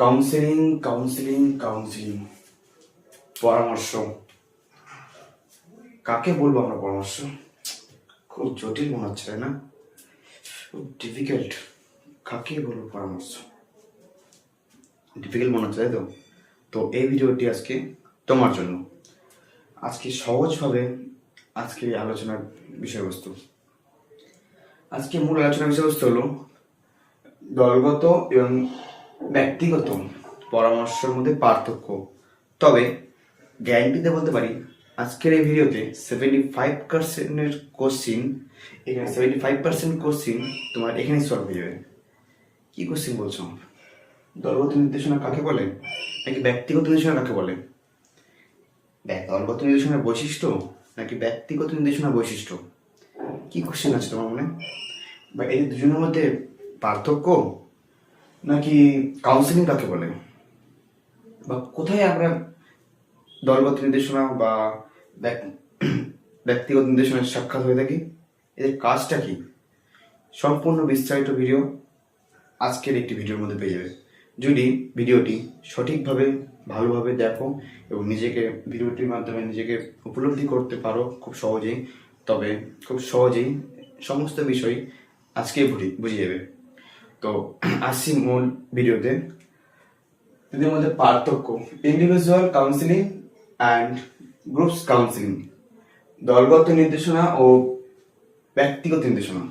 Counselling counselling counselling. পরামর্শ। কাকে বলব আমরা পরামর্শ? খুব জটিল মনে হচ্ছে, তাই না? খুব ডিফিকাল্ট কাকে বলব পরামর্শ? ডিফিকাল্ট মনে হচ্ছে, তাই তো? তো এই ভিডিওটি আজকে তোমার জন্য। আজকে সহজভাবে আজকে আলোচনার বিষয়বস্তু। আজকে মূল আলোচনার বিষয়বস্তু হলো দলগত এবং ব্যক্তিগত পরামর্শের মধ্যে পার্থক্য। তবে গ্যারান্টিতে বলতে পারি, আজকের এই ভিডিওতে সেভেন্টি ফাইভ পার্সেন্টের কোশ্চিন এখানে সেভেন্টি ফাইভ পার্সেন্ট কোশ্চিন তোমার এখানে সলভ হয়ে যাবে। কি কোশ্চিন বলছো? দলগত নির্দেশনা কাকে বলে? নাকি ব্যক্তিগত নির্দেশনা কাকে বলে? দেখ, দলগত নির্দেশনার বৈশিষ্ট্য নাকি ব্যক্তিগত নির্দেশনার বৈশিষ্ট্য? কি কোশ্চেন আছে তোমার মনে? বা এই দুজনের মধ্যে পার্থক্য? নাকি কাউন্সিলিং কাকে বলে? বা কোথায় আমরা দলগত নির্দেশনা বা ব্যক- ব্যক্তিগত নির্দেশনার সাক্ষাৎ হয়ে থাকি? এদের কাজটা কি? সম্পূর্ণ বিস্তারিত ভিডিও আজকের একটি ভিডিওর মধ্যে পেয়ে যাবে। যদি ভিডিওটি সঠিকভাবে, ভালোভাবে দেখো এবং নিজেকে, ভিডিওটির মাধ্যমে নিজেকে উপলব্ধি করতে পারো খুব সহজেই, তবে খুব সহজেই সমস্ত বিষয় আজকে বুঝে যাবে তো আসছি মূল ভিডিওতে। এদের মধ্যে পার্থক্য individual counselling and groups counselling দলগত নির্দেশনা ও ব্যক্তিগত নির্দেশনা।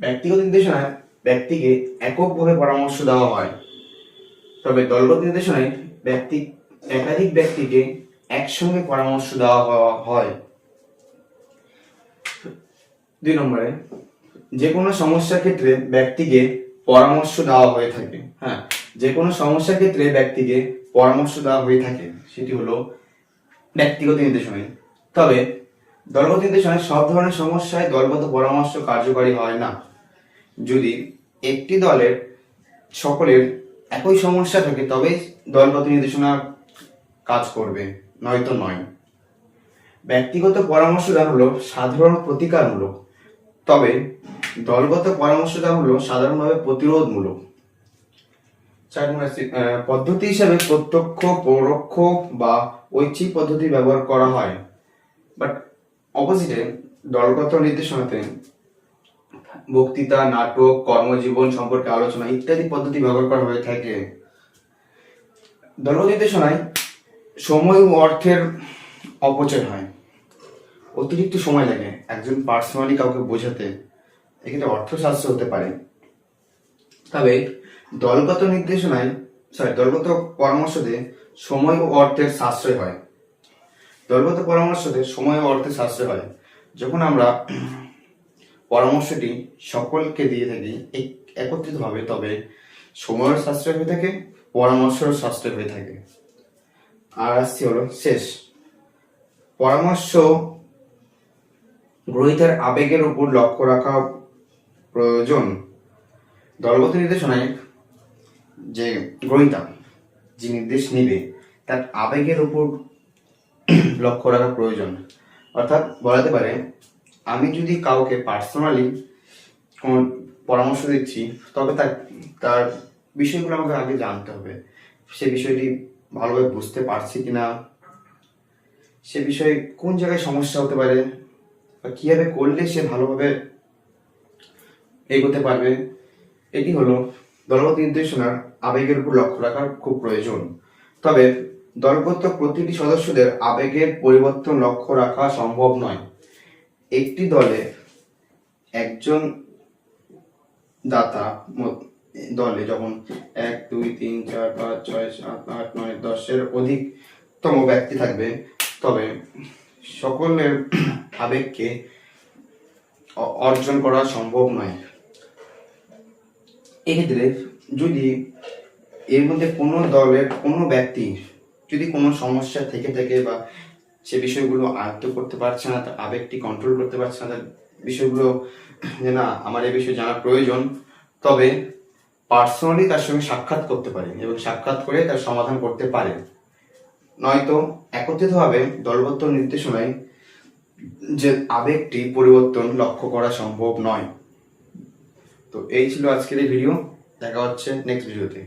ব্যক্তিগত নির্দেশনায় ব্যক্তিকে এককভাবে পরামর্শ দেওয়া হয়, তবে দলগত নির্দেশনায় ব্যক্তি, একাধিক ব্যক্তিকে একসঙ্গে পরামর্শ দেওয়া হয়। দুই নম্বরে যে কোনো সমস্যার ক্ষেত্রে ব্যক্তিকে পরামর্শ দেওয়া হয়ে থাকে। হ্যাঁ যে কোনো সমস্যার ক্ষেত্রে ব্যক্তিকে পরামর্শ দেওয়া হয়ে থাকে, সেটি হলো ব্যক্তিগত নির্দেশনায়। তবে দলগত নির্দেশনায় সব ধরনের সমস্যায় দলগত পরামর্শ কার্যকারী হয় না। যদি একটি দলের সকলের একই সমস্যা থাকে তবে দলগত নির্দেশনা কাজ করবে, নয়তো নয়। ব্যক্তিগত পরামর্শ দেওয়া হলো সাধারণ প্রতিকারমূলক। তবে দলগত পরামর্শ দেওয়া হলো সাধারণভাবে প্রতিরোধমূলক। চার পদ্ধতি হিসাবে প্রত্যক্ষ পরোক্ষ বা ঐচ্ছিক পদ্ধতি ব্যবহার করা হয়। বাট অপোজিটে দলগত নির্দেশনাতে বক্তৃতা নাটক কর্মজীবন সম্পর্কে আলোচনা ইত্যাদি পদ্ধতি ব্যবহার করা হয়ে থাকে। দলগত নির্দেশনায় সময় ও অর্থের অপচয় হয়। অতিরিক্ত সময় লাগে একজন পার্সোনালি কাউকে বোঝাতে। এক্ষেত্রে অর্থ সাশ্রয় হতে পারে। তবে দলগত নির্দেশনায় সরি দলগত পরামর্শতে সময় ও অর্থের সাশ্রয় হয়। দলগত পরামর্শতে সময় ও অর্থের সাশ্রয় হয়। যখন আমরা পরামর্শটি সকলকে দিয়ে থাকি এক- একত্রিতভাবে তবে সময়ের সাশ্রয় হয়ে থাকে পরামর্শেরও সাশ্রয় হয়ে থাকে। আর আসছি হলো শেষ। পরামর্শ গ্রহীতার আবেগের উপর লক্ষ্য রাখা প্রয়োজন। দলগত নির্দেশনায় যে গ্রহীতা যে নির্দেশ নেবে, তার আবেগের উপর লক্ষ্য রাখা প্রয়োজন। অর্থাৎ বলাতে পারে, আমি যদি কাউকে পার্সোনালি কোনো পরামর্শ দিচ্ছি, তবে তার তার বিষয়গুলো আমাকে আগে জানতে হবে। সে বিষয়টি ভালোভাবে বুঝতে পারছি কিনা? সে বিষয়ে কোন জায়গায় সমস্যা হতে পারে? বা কীভাবে করলে সে ভালোভাবে এগোতে পারবে। এটি হলো দলগত নির্দেশনার আবেগের উপর লক্ষ্য রাখার খুব প্রয়োজন। তবে দলগত প্রতিটি সদস্যদের আবেগের পরিবর্তন লক্ষ্য রাখা সম্ভব নয়। একটি দলে একজন দাতা দলে যখন এক, দুই, তিন, চার, পাঁচ, ছয়, সাত, আট, নয়, দশের অধিকতম ব্যক্তি থাকবে, তবে সকলের আবেগকে অর্জন করা সম্ভব নয়। এক্ষেত্রে যদি এর মধ্যে কোনো দলের কোনো ব্যক্তি যদি কোনো সমস্যা থেকে থাকে বা সে বিষয়গুলো আয়ত্ত করতে পারছে না, তার আবেগটি কন্ট্রোল করতে পারছে না, তার বিষয়গুলো যে না, আমার এই বিষয়ে জানা প্রয়োজন, তবে পার্সোনালি তার সঙ্গে সাক্ষাৎ করতে পারে এবং সাক্ষাৎ করে তার সমাধান করতে পারে। নয়তো একত্রিতভাবে দলবদ্ধ নির্দেশনায় যে আবেগটি পরিবর্তন লক্ষ্য করা সম্ভব নয়। তো এই ছিল আজকের এই ভিডিও দেখা হচ্ছে নেক্সট ভিডিওতে